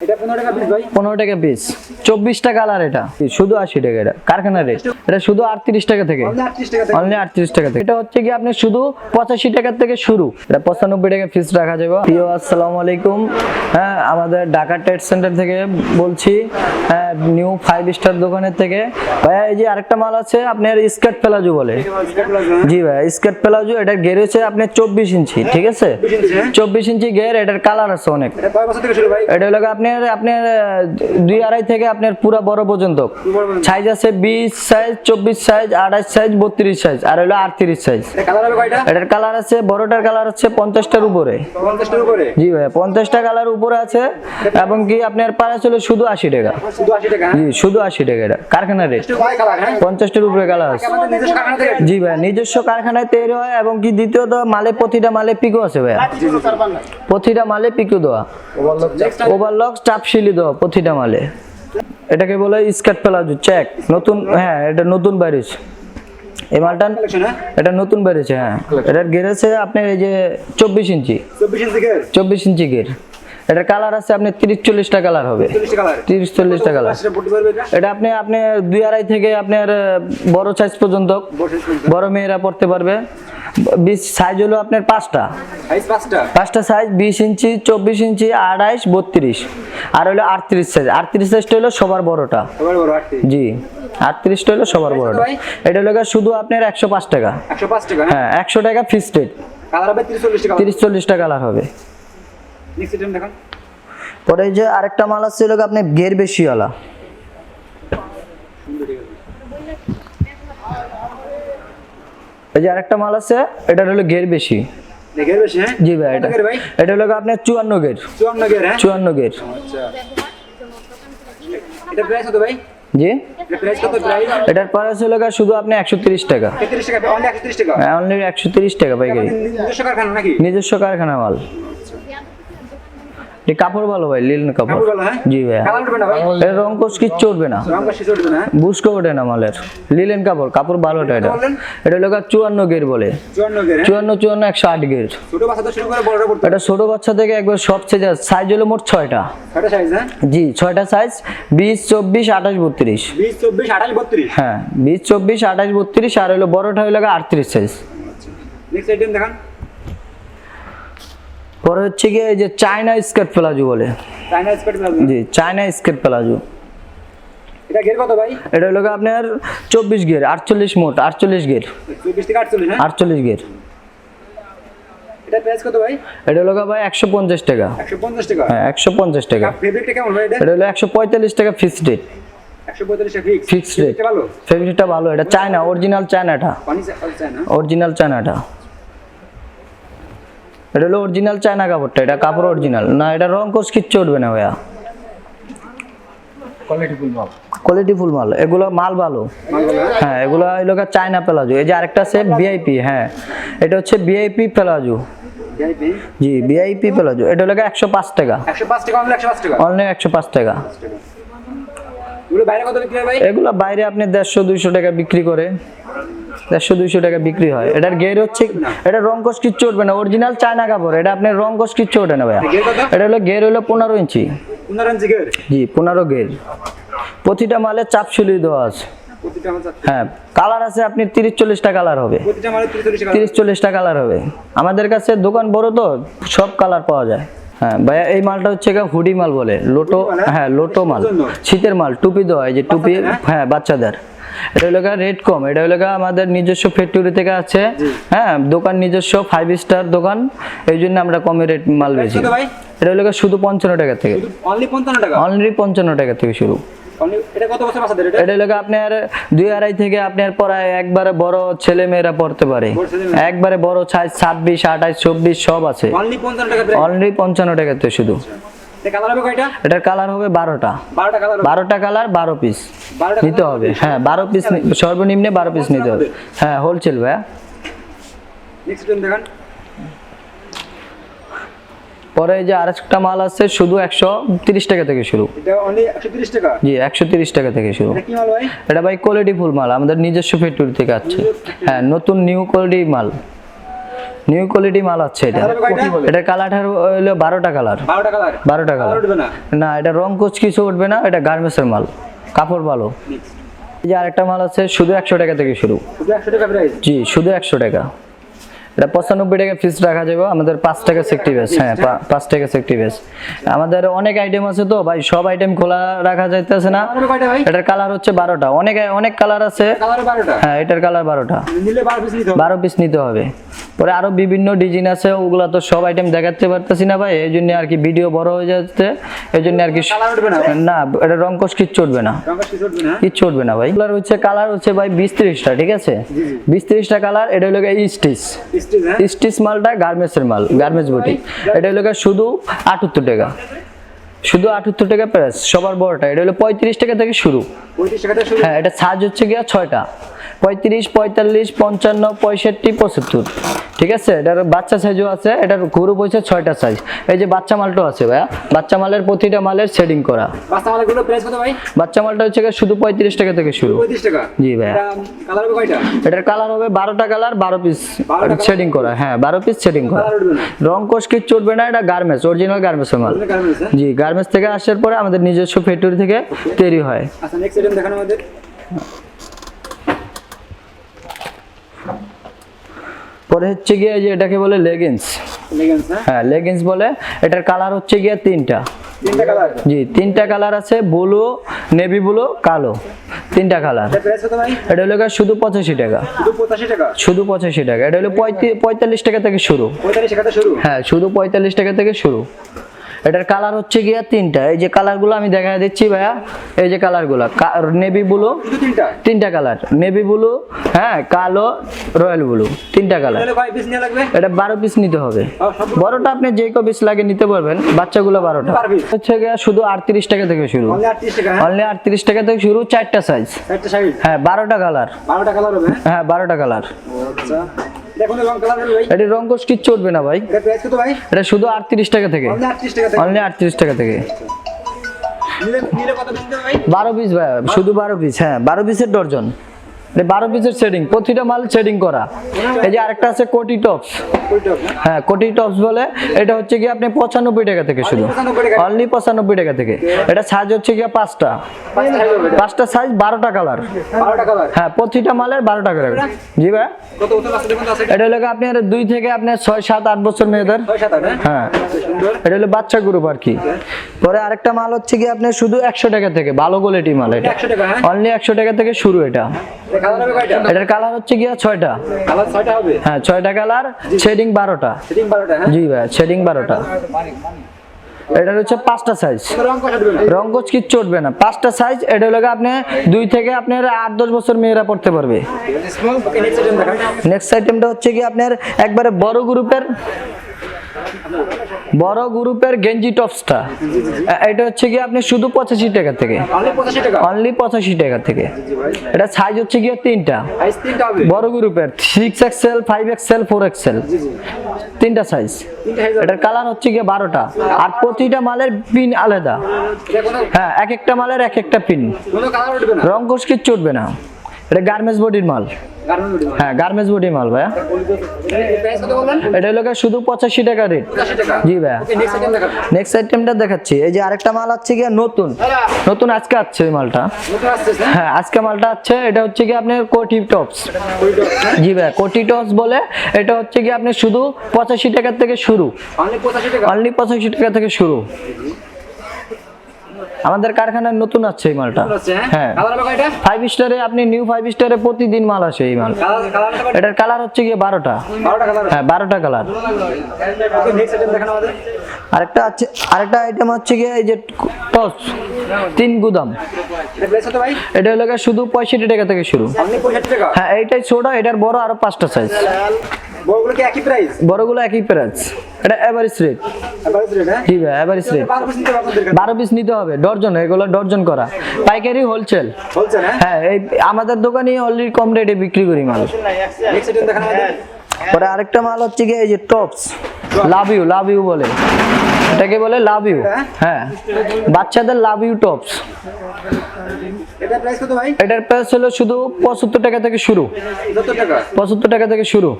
পনেরো টাকা পিস পনেরো টাকা কালার এটা। শুধু আশি টাকা এটা। কারখানা রেট এটা শুধু আটত্রিশ টাকা থেকে। অনলি আটত্রিশ টাকা থেকে। এটা হচ্ছে কি আপনি শুধু পঁচাশি টাকার থেকে শুরু। এটা পঁচানব্বই টাকা ফিস রাখা যাবে। প্রিয় আসসালামু আলাইকুম। হ্যাঁ আমাদের ঢাকা ট্রেড সেন্টার থেকে বলছি হ্যাঁ নিউ ফাইভ স্টার দোকানের থেকে। ভাইয়া এই যে আরেকটা মাল আছে আপনার স্কার্ট প্লাজো বলে। জি ভাই স্কার্ট প্লাজো এটা গের হচ্ছে আপনার চব্বিশ ইঞ্চি ঠিক আছে? হ্যাঁ? চব্বিশ ইঞ্চি গের এটার কালার আছে অনেক। এটা কয় বছর ভাই আপনার আপনার দুই আড়াই থেকে আপনার পুরা বড় পর্যন্ত। সাইজ আছে বিশ সাইজ চব্বিশ সাইজ আঠাশ সাইজ বত্রিশ সাইজ আর হলো আটত্রিশ সাইজ এটার কালার আছে বড়টার কালার হচ্ছে পঞ্চাশটার উপরে। জি ভাই পঞ্চাশটা কালার উপরে আছে এবং কি আপনার পাড়া ছিল শুধু আশি টাকা। টাকা জি শুধু আশি টাকা এটা। কারখানা রেট হ্যাঁ? পঞ্চাশটার উপরে কালার আছে। জি ভাই নিজস্ব কারখানায় তৈরি হয় এবং কি দ্বিতীয়ত মালে প্রতিটা মালে পিকো আছে ভাইয়া। প্রতিটা মালে পিকো দেওয়া। ওভারলক চাপ শিলি দেওয়া প্রতিটা মালে। এটাকে বলে স্কার্ট প্লাজো চেক নতুন হ্যাঁ এটা নতুন বাইরেছে এই মালটা হ্যাঁ? এটা নতুন বেরিয়েছে হ্যাঁ। এটার গের আছে আপনার এই যে চব্বিশ ইঞ্চি। চব্বিশ ইঞ্চি গের এটার কালার আছে আপনার তিরিশ চল্লিশটা কালার হবে তিরিশ চল্লিশটা কালার এটা এটা আপনি আপনি দুই আড়াই থেকে আপনার বড় সাইজ পর্যন্ত। বড় মেয়েরা পড়তে পারবে। বিশ সাইজ হলো আপনার পাঁচটা। পাঁচটা? সাইজ বিশ ইঞ্চি চব্বিশ ইঞ্চি আড়াইশ বত্রিশ। আর হলো আটত্রিশ সাইজ আটত্রিশ সাইজটা হলো সবার বড়টা। জি। আটত্রিশটা হলো সবার বড়টা। এটা হলো শুধু আপনার একশো পাঁচ টাকা। হ্যাঁ একশো টাকা ফিক্সড রেট তিরিশ চল্লিশ টাকা। চল্লিশটা কালার হবে। পরে যে আরেকটা মাল গিয়ে আপনি গের বেশিওয়ালা। এই যে আরেকটা মাল আছে এটা হলো গের বেশি। হ্যাঁ? জি ভাই এটা এটা হলো আপনার চুয়ান্ন গের চুয়ান্ন গের হ্যাঁ? চুয়ান্ন গের আচ্ছা। এটা প্রাইস কত ভাই? জি? এটার প্রাইস হলো গিয়ে শুধু আপনি একশো তিরিশ টাকা। তেত্রিশ একশো তিরিশ টাকা? অনলি একশো তিরিশ টাকা পাইকারি। নিজস্ব কারখানা নাকি? নিজস্ব কারখানা মাল। এই কাপড় ভালো ভাই লিলেন কাপড়। হ্যাঁ? জি ভাই? এর রং কোষ কিচ্ছু উঠবে না হ্যাঁ? বুঝকে ওঠে না মালের। লিলেন কাপড় কাপড় ভালোটা এটা? এটা গিয়ে চুয়ান্ন গের বলে। চুয়ান্ন হ্যাঁ? চুয়ান্ন চুয়ান্ন একশো আট গের। এটা ছোট বাচ্চা থেকে একবার সব সাইজ সাইজ হলো মোট ছয়টা। জি ছয়টা সাইজ বিশ চব্বিশ আঠাশ বত্রিশ। চব্বিশ আঠাশ বত্রিশ? হ্যাঁ বিশ চব্বিশ আঠাশ বত্রিশ আর হলো বড়টা হলো আটত্রিশ সাইজ। নেক্সট আইটেম দেখান। পরে হচ্ছে গিয়ে এই যে চায়না স্কার্ট প্লাজো বলে। চাইনা স্কার্ট প্লাজো জি চায়না স্কার্ট প্লাজো এটা কত ভাই? এটা হলো আপনার চব্বিশ গের আটচল্লিশ মোট আটচল্লিশ গের চব্বিশ থেকে আটচল্লিশ হ্যাঁ? এটা প্রাইস কত ভাই? এটা হলো টাকা। টাকা? হ্যাঁ টাকা। ফেব্রিকটা কেমন ভাই এটা? এটা হলো টাকা ফিক্সড রেট একশো পঁয়তাল্লিশ টাকা ফিক্সড রেট ভালো? ফেব্রিকটা ভালো এটা চায়না অরিজিনাল চায়নাটা অরিজিনাল চায়নাটা এটা হলো অরিজিনাল চায়না কাপড়টা এটা কাপড় অরিজিনাল না এটা রং কোষ কিচ্ছু উঠবে না ভাইয়া। কোয়ালিটি ফুল মাল। কোয়ালিটি মাল এগুলো মাল ভালো। হ্যাঁ? এগুলো গিয়ে চায়না প্লাজো এই যে আরেকটা আছে ভিআইপি হ্যাঁ এটা হচ্ছে ভিআইপি প্লাজো জি ভিআইপি প্লাজো এটা হলো একশো পাঁচ টাকা। একশো পাঁচ টাকা অনলি একশো পাঁচ টাকা? অনলি একশো পাঁচ টাকা। এগুলো বাইরে কত বিক্রি হয় ভাই? এগুলো বাইরে আপনি দেড়শো দুইশো টাকা বিক্রি করে। দেড়শো দুইশো টাকা বিক্রি হয়। এটার গের হচ্ছে এটা রং কষ কিচ্ছু উঠবে না। অরিজিনাল চায়না কাপড়। এটা আপনার রং কষ কিচ্ছু ওঠে না ভাইয়া। এটা হলো গের হলো পনেরো ইঞ্চি। পনেরো ইঞ্চি গের? জি পনেরো গের। প্রতিটা মালে চাপ শুলি দেওয়া আছে। হ্যাঁ কালার আছে আপনি তিরিশ চল্লিশটা কালার হবে। তিরিশ চল্লিশটা কালার। হবে। আমাদের কাছে দোকান বড় তো সব কালার পাওয়া যায়। হ্যাঁ ভাইয়া এই মালটা হচ্ছে হুডি মাল বলে। লোটো হ্যাঁ? হ্যাঁ লোটো মাল। শীতের মাল টুপি দেওয়া হয়। যে টুপি হ্যাঁ? হ্যাঁ বাচ্চাদের। এটা হলো রেট কম এটা হলো আমাদের নিজস্ব ফ্যাক্টরি থেকে আছে। হ্যাঁ দোকান নিজস্ব ফাইভ স্টার দোকান এই জন্য আমরা কমে রেট মাল বেশি এটা হলো শুধু পঞ্চান্ন টাকা থেকে। অনলি পঞ্চান্ন টাকা? থেকে শুরু। এটা গিয়ে আপনার দুই আড়াই থেকে আপনার পড়ায় একবারে বড় ছেলে মেয়েরা পড়তে পারে। একবারে বড় ছাব্বিশ আঠাশ চব্বিশ সব আছে। অনলি পঞ্চান্ন অনলি টাকাতে শুধু এটার কালার হবে বারোটা। বারোটা কালার বারো পিস নিতে হবে। হ্যাঁ বারো পিস সর্বনিম্নে বারো পিস নিতে হবে। হ্যাঁ হোলসেল ভাইয়া। পরে এই যে আরেকটা মাল আছে শুধু একশো তিরিশ টাকা থেকে শুরু। জি একশো তিরিশ টাকা থেকে শুরু। এটা ভাই? কোয়ালিটি ফুল মাল আমাদের নিজস্ব ফ্যাক্টরি থেকে আছে হ্যাঁ নতুন নিউ কোয়ালিটি মাল। নিউ কোয়ালিটি মাল আছে এটা। কয়টা? এটা কালার হলো বারোটা কালার বারোটা কালার না? না এটা রং কোচ কিছু উঠবে না এটা গার্মেন্টসের মাল কাপড় ভালো। এই যে আরেকটা মাল আছে শুধু একশো টাকা থেকে শুরু। জি শুধু একশো টাকা। এটা পঁচানব্বই টাকা ফিস রাখা যাবে আমাদের পাঁচ টাকা সেফটি বেস হ্যাঁ পাঁচ টাকা সেফটি বেস আমাদের অনেক আইটেম আছে তো ভাই সব আইটেম খোলা রাখা যাইতেছে না। এটার কালার হচ্ছে বারোটা। অনেক অনেক কালার আছে। হ্যাঁ এটার কালার বারোটা। বারো পিস নিতে হবে। পরে আরও বিভিন্ন ডিজাইন আছে ওগুলা তো সব আইটেম দেখাতে পারতেছি না ভাই এই জন্য আর কি ভিডিও বড় হয়ে যাচ্ছে। এই জন্য আর কি না এটা রং কোষ কিচ্ছু উঠবে না। কিছু উঠবে না? কিচ্ছু উঠবে না ভাই। কালার হচ্ছে কালার হচ্ছে ভাই বিশ ত্রিশটা ঠিক আছে? বিশ ত্রিশটা কালার এটা হলো স্টিচ স্টিচ হ্যাঁ? স্টিচ মালটা গার্মেন্টসের মাল গার্মেন্টস বুটি এটা হলো শুধু আটাত্তর টাকা। শুধু আটাত্তর টাকা প্রাইস সবার বড়টা। এটা হলো পঁয়ত্রিশ টাকা থেকে শুরু। হ্যাঁ এটা সাজ হচ্ছে গিয়া ছয়টা। পঁয়ত্রিশ পঁয়তাল্লিশ পঞ্চান্ন পঁয়ষট্টি পঁচাত্তর। ঠিক আছে? এটার বাচ্চা সাইজও আছে এটার গ্রুপ হচ্ছে ছয়টা সাইজ এই যে বাচ্চা মালটাও আছে ভাইয়া। বাচ্চা মালের প্রতিটা মালের শেডিং করা। বাস্তা মালের প্রাইস কত ভাই? বাচ্চা মালটা হচ্ছে শুধু পঁয়ত্রিশ টাকা থেকে শুরু। পঁয়ত্রিশ টাকা? জি ভাইয়া। কালার হবে কয়টা? এটার কালার হবে বারোটা কালার বারো পিস 12টা শেডিং করা। হ্যাঁ বারো পিস শেডিং করা। রং কোষ কিচ্ছু উঠবে না এটা গার্মেন্টস অরিজিনাল গার্মেন্টসের মাল। হ্যাঁ? জি গার্মেন্টস থেকে আসার পরে আমাদের নিজস্ব ফ্যাক্টরি থেকে তৈরি হয়। আচ্ছা নেক্সট আইটেম দেখানো আমাদের। পরে হচ্ছে গিয়ে যে এটাকে বলে লেগিংস হ্যাঁ? হ্যাঁ লেগিংস বলে। এটার কালার হচ্ছে গিয়ে তিনটা। তিনটা কালার জি তিনটা কালার আছে ব্লু নেভি ব্লু কালো। তিনটা কালার এটা হলো শুধু পঁচাশি টাকা। শুধু পঁচাশি টাকা? শুধু পঁচাশি টাকা। এটা হলো পঁয়ত্রিশ পঁয়তাল্লিশ টাকা থেকে শুরু। টাকা টাকাটা শুরু? হ্যাঁ শুধু পঁয়তাল্লিশ টাকা থেকে শুরু। এটার কালার হচ্ছে গিয়া তিনটা। এই যে কালারগুলো আমি দেখা দিচ্ছি ভাইয়া এই যে কালারগুলো নেভি ব্লু তিনটা? কালার নেভি ব্লু হ্যাঁ কালো রয়্যাল ব্লু তিনটা কালার এটা বারো পিস নিতে হবে। বড়টা আপনি যে কো পিস লাগে নিতে পারবেন বাচ্চাগুলো বারোটা। বারো হচ্ছে গিয়া শুধু আটত্রিশ টাকা থেকে শুরু। অনলি আটত্রিশ টাকা হ্যাঁ? আটত্রিশ টাকা থেকে শুরু চারটা সাইজ হ্যাঁ বারোটা কালার বারোটা কালার হ্যাঁ? হ্যাঁ বারোটা কালার দেখুন রং এটি রঙ্গস কিচ্ছু উঠবে না ভাই। এটা ভাই? এটা শুধু আটত্রিশ টাকা থেকে। অনলি আটত্রিশ টাকা থেকে। বারো পিস ভাই শুধু বারো পিস হ্যাঁ বারো পিসের ডর্জন। এটা বারো পিসের শেডিং প্রতিটা মাল শেডিং করা। এই যে আরেকটা আছে কোটি টপস হ্যাঁ কোটি টপস বলে এটা হচ্ছে কি আপনি পঁচানব্বই টাকা থেকে শুধু অনলি পঁচানব্বই টাকা থেকে। এটা সাইজ হচ্ছে গিয়া পাঁচটা। পাঁচটা সাইজ বারোটা কালার হ্যাঁ প্রতিটা মালের বারোটা করে জি ভাই। এটা হলো গিয়ে আপনার দুই থেকে আপনার ছয় সাত আট বছর মেয়েদের। হ্যাঁ এটা হলো বাচ্চা গ্রুপ আর কি। পরে আরেকটা মাল হচ্ছে কি আপনার শুধু একশো টাকা থেকে ভালো কোয়ালিটি মাল এটা। টাকা হ্যাঁ। অনলি একশো টাকা থেকে শুরু এটা। এটা এটার কালার হচ্ছে গিয়া ছয়টা। কালার ছয়টা হবে? হ্যাঁ ছয়টা কালার শেডিং বারোটা। হ্যাঁ? জি ভাই শেডিং বারোটা। এটার হচ্ছে পাঁচটা সাইজ কত রং কিচ্ছু উঠবে না। পাঁচটা সাইজ এটা হলো আপনি দুই থেকে আপনার আট দশ বছর মেয়েরা পড়তে পারবে। নেক্সট আইটেমটা হচ্ছে কি আপনার একবারে বড় গ্রুপের বড় গ্রুপের গেঞ্জি টপসটা। এটা হচ্ছে কি আপনি শুধু পঁচাশি টাকা থেকে। অনলি পঁচাশি টাকা। থেকে। এটা সাইজ হচ্ছে গিয়ে তিনটা। বড় গ্রুপের six XL five XL four XL তিনটা সাইজ এটার কালার হচ্ছে গিয়ে বারোটা। আর প্রতিটা মালের পিন আলাদা। হ্যাঁ এক একটা মালের এক একটা পিন রং কোষ কিচ্ছু উঠবে না। এটা গার্মেন্টস বডির মাল। হ্যাঁ গার্মেন্টস বডির মাল ভাইয়া। এটা হলো শুধু পঁচাশি টাকা রেট জি ভাইয়া। নেক্সট আইটেমটা দেখাচ্ছি। এই যে আরেকটা মাল আছে গিয়ে নতুন। নতুন আজকে আছে এই মালটা। হ্যাঁ হ্যাঁ আজকে মালটা আছে এটা হচ্ছে কি আপনার কোটি টপস। হ্যাঁ জি ভাই কোটি টপস বলে এটা হচ্ছে কি আপনি শুধু পঁচাশি টাকার থেকে শুরু। অনলি পঁচাশি টাকা? থেকে শুরু। আমাদের কারখানায় নতুন আছে এই মালটা। হ্যাঁ? হ্যাঁ। ফাইভ স্টারে আপনি নিউ ফাইভ স্টারে প্রতিদিন মাল আসে এই মাল? এটার কালার হচ্ছে গিয়ে বারোটা। হ্যাঁ বারোটা কালার আরেকটা আছে আরেকটা আইটেম হচ্ছে গিয়ে এই যে টস তিন গুদাম। এটা হলো শুধু পঁয়ষট্টি টাকা থেকে শুরু। হ্যাঁ এইটাই ছোট এটার বড় আরও পাঁচটা সাইজ বড়গুলো কি একই প্রাইস বড়গুলো একই প্রাইস এটা এভারেজ রেট এভারেজ রেট হ্যাঁ? জি ভাই এভারেজ রেট বারো পিস নিতে হবে ডর্জন এগুলো ডর্জন করা। পাইকারি হোলসেল হোলসেল হ্যাঁ? হ্যাঁ এই আমাদের দোকানে অলরেডি কম রেটে বিক্রি করি মাল। নেক্সট দেখান আমাদের। পরে আরেকটা মাল হচ্ছে কি এই যে tops love you love you বলে। এটাকে বলে লাভ ইউ হ্যাঁ। বাচ্চাদের লাভ ইউ টপস এটা প্রাইস কত ভাই? এটার প্রাইস হলো শুধু পঁচাত্তর টাকা থেকে শুরু। পঁচাত্তর টাকা? থেকে শুরু।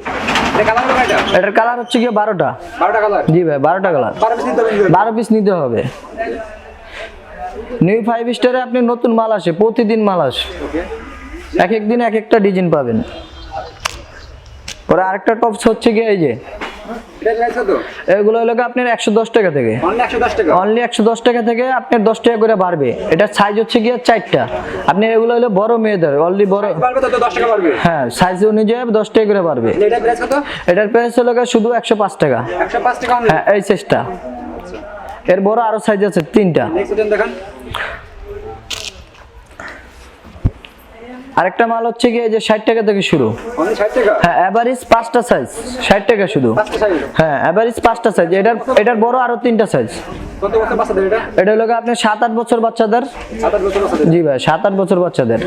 এটা কালার হবে কয়টা এটার কালার হচ্ছে গিয়ে বারোটা। জি ভাই বারোটা কালার বারো পিস নিতে হবে বারো পিস নিতে হবে। নিউ ফাইভ স্টারে আপনি নতুন মাল আসে প্রতিদিন মাল আসে। এক এক দিন এক একটা ডিজাইন পাবেন। পরে আরেকটা টপস হচ্ছে কি এই যে। এটা এগুলো হলো আপনার একশো দশ টাকা থেকে। অনলি একশো দশ টাকা? অনলি থেকে আপনার দশ টাকা করে বাড়বে। এটার সাইজ হচ্ছে গিয়ে চারটা। আপনি এগুলো হলো বড় মেয়েদের অলরেডি বড় হ্যাঁ সাইজ অনুযায়ী দশ টাকা করে বাড়বে। এটা এটার প্রাইস হলো শুধু একশো পাঁচ টাকা। হ্যাঁ এই সাইজটা এর বড় আরও সাইজ আছে তিনটা নেক্সট দেন দেখান আরেকটা মাল হচ্ছে গিয়ে যে ষাট টাকা থেকে শুরু। হ্যাঁ অ্যাভারেজ পাঁচটা সাইজ ষাট টাকা শুধু। হ্যাঁ অ্যাভারেজ পাঁচটা সাইজ এটার এটার বড় আরও তিনটা সাইজ কত বছর বাচ্চাদের এটা? এটা হলো গিয়ে আপনার সাত আট বছর বাচ্চাদের। জি ভাই সাত আট বছর বাচ্চাদের।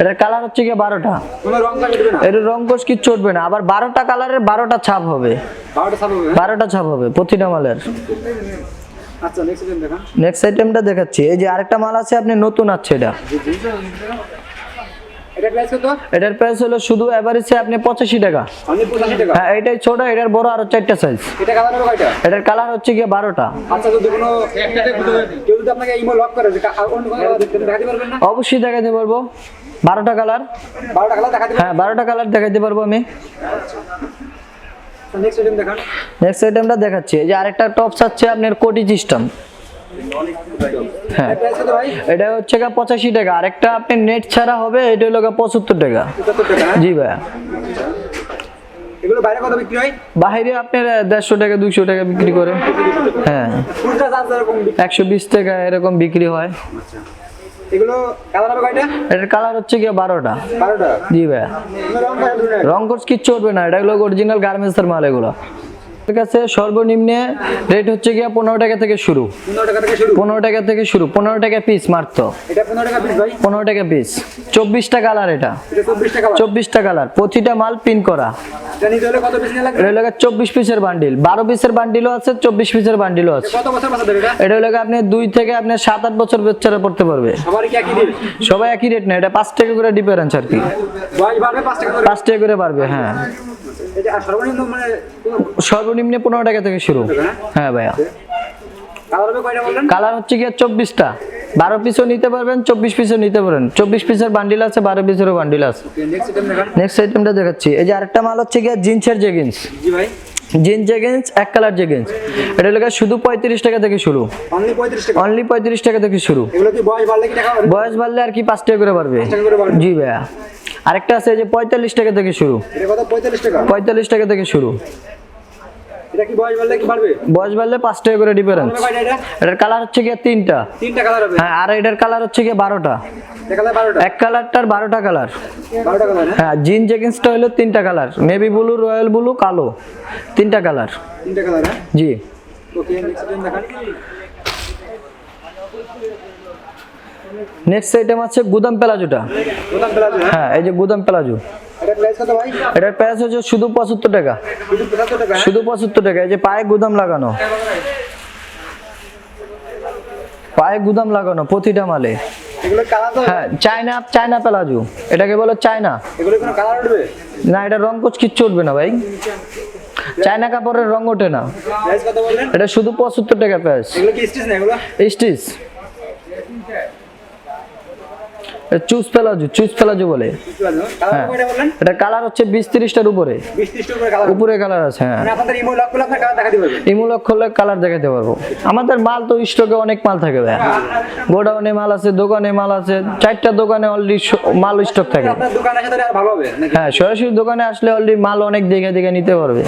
এটার কালার হচ্ছে গিয়ে বারোটা। কোনো রং কাটে না? এর রং কোষ কিচ্ছু উঠবে না। আবার বারোটা কালারের বারোটা ছাপ হবে? বারোটা ছাপ হবে প্রতিটা মালের। আচ্ছা নেক্সট দেন দেখান। নেক্সট আইটেমটা দেখাচ্ছি। এই যে আরেকটা মাল আছে আপনি নতুন আছে এটা। এটা এটার প্রাইস হলো শুধু অ্যাভারেজে আপনি পঁচাশি টাকা। হ্যাঁ এটাই ছোট এটার বড় আরও চারটা সাইজ এটার কালার হচ্ছে গিয়ে বারোটা। আচ্ছা অবশ্যই দেখাতে পারব। বারোটা কালার বারোটা কালার দেখাতে হ্যাঁ বারোটা কালার দেখাতে পারব আমি। নেক্সট আইটেম দেখান। নেক্সট আইটেমটা দেখাচ্ছি। এই যে আরেকটা টপস আছে আপনার কোটি সিস্টেম হ্যাঁ। এটা হচ্ছে গা পঁচাশি টাকা। আরেকটা আপনি নেট ছাড়া হবে এটা হলো গা পঁচাত্তর টাকা। হ্যাঁ? জি ভাইয়া। এগুলো বাইরে কত বিক্রি হয়? বাইরে আপনার দেড়শো টাকা দুশো টাকা বিক্রি করে। হ্যাঁ। একশো বিশ টাকা এরকম বিক্রি হয়। এগুলো কালার হবে কয়টা? এটার কালার হচ্ছে গিয়ে বারোটা। বারোটা? জি ভাই রং কোর্স কিচ্ছু উঠবে না এটা হলো অরিজিনাল গার্মেন্টসের মাল এগুলো। ঠিক আছে সর্বনিম্নে রেট হচ্ছে গিয়ে পনেরো টাকা থেকে শুরু। পনেরো টাকা থেকে শুরু। পনেরো টাকা পিস মারতো পনেরো টাকা পিস পনেরো টাকা চব্বিশটা কালার এটা। চব্বিশ চব্বিশটা কালার প্রতিটা মাল পিন করা। চব্বিশ পিসের বান্ডিল বারো পিসের বান্ডিলও আছে চব্বিশ পিসের বান্ডিলও আছে। এটা হলো আপনি দুই থেকে আপনি সাত আট বছর বাচ্চারা পড়তে পারবে। সবাই একই রেট না এটা পাঁচ টাকা করে ডিফারেন্স আর কি। পাঁচ টাকা করে? পারবে হ্যাঁ। সর্বনিম্ন মানে সর্বনিম্ন পনেরো টাকা থেকে শুরু। হ্যাঁ? ভাইয়া। কালার হচ্ছে গিয়ে চব্বিশটা। বারো পিসও নিতে পারবেন চব্বিশ পিসও নিতে পারেন চব্বিশ পিসের বান্ডিল আছে বারো পিসেরও বান্ডিল আছে। নেক্সট আইটেমটা দেখাচ্ছি। এই যে আরেকটা মাল হচ্ছে গিয়ে জিন্সের জেগিন্স জিন্স জেগিন্স এক কালার জেগিন্স এটা গিয়ে শুধু পঁয়ত্রিশ টাকা থেকে শুরু। অনলি পঁয়ত্রিশ টাকা? থেকে শুরু। বয়স বাড়লে আর কি পাঁচ টাকা করে পারবে বাড়বে। জি ভাইয়া। আরেকটা আছে যে পঁয়তাল্লিশ টাকা থেকে শুরু। পঁয়তাল্লিশ টাকা থেকে শুরু। এটা কি বয়স বাড়লে কি বাড়বে? বয়স বাড়লে পাঁচ টাকা করে ডিফারেন্স এটার কালার হচ্ছে গিয়ে তিনটা। তিনটা কালার হবে। হ্যাঁ আর এটার কালার হচ্ছে গিয়ে বারোটা। এক কালারটার বারোটা কালার বারোটা কালার হ্যাঁ? হ্যাঁ জিন জেগিন্সটা হলো তিনটা colour navy blue royal blue কালো। তিনটা কালার তিনটা কালার হ্যাঁ? জি। ওকে নেক্সট দেখান। নেক্সট আইটেম আছে গুদাম প্লাজোটা। প্লাজো হ্যাঁ? হ্যাঁ এই যে গুদাম প্লাজো। এটার প্রাইস হচ্ছে শুধু পঁচাত্তর টাকা। শুধু পঁচাত্তর টাকা? এই যে পায়ে গুদাম লাগানো। পায়ে গুদাম লাগানো প্রতিটা মালে। হ্যাঁ চায়না চায়না প্লাজো। এটাকে বলো চায়না। না এটা রং কোচ কিচ্ছু উঠবে না ভাই। চায়না কাপড়ের রং ওঠে না। এটা শুধু পঁচাত্তর টাকা price stitch. Stitch choose palazzo choose palazzo বলে। হ্যাঁ। এটা কালার হচ্ছে বিশ তিরিশটার উপরে। উপরে কালার আছে হ্যাঁ। মানে ইমো লক করলে কালার দেখাতে পারবে। আমাদের মাল তো স্টকে অনেক মাল থাকে ভাই গোডাউনে মাল আছে দোকানে মাল আছে চারটা দোকানে অলরেডি মাল স্টক থাকে। হ্যাঁ সরাসরি দোকানে আসলে অলরেডি মাল অনেক দেখে দেখে নিতে পারবে।